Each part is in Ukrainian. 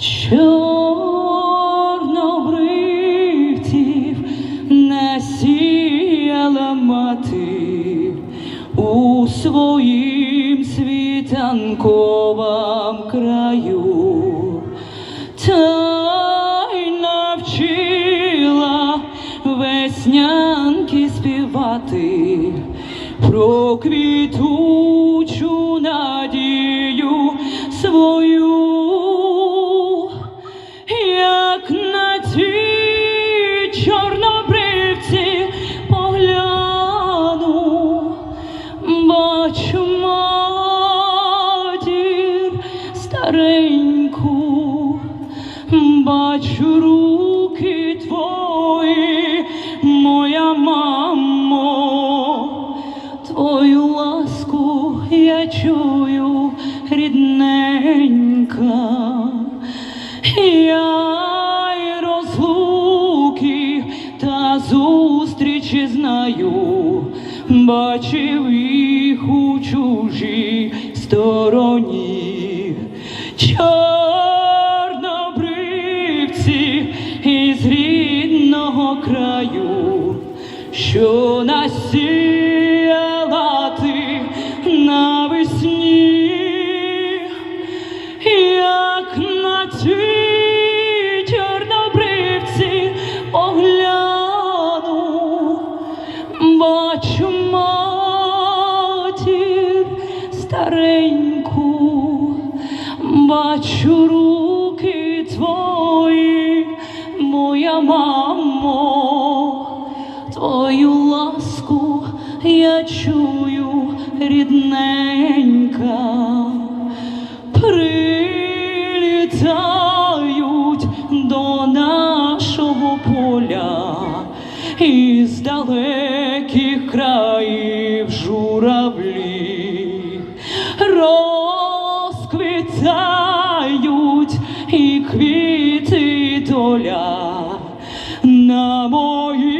чорнобривців насіяла мати у своїм світанковом краю, навчила веснянки співати про квітучу надію свою, руки твої, моя мамо, твою ласку я чую, рідненька, я й розлуки та зустрічі знаю, бачив їх у чужій стороні. Чорнобривці краю, що насіяла ти навесні, як на ті чорнобривці огляну, бачу матір стареньку, бачу руки твої, моя мамо, твою ласку я чую, рідненька, прилітають до нашого поля із далеких країв журавлі. Розквітають і квіти доля на моїй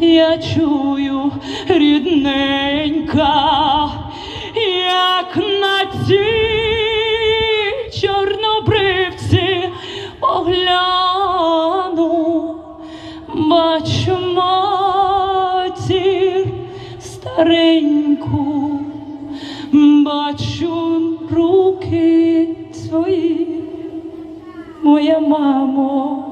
я чую, рідненька, як на ті чорнобривці погляну, бачу матір стареньку, бачу руки твої, моя мамо.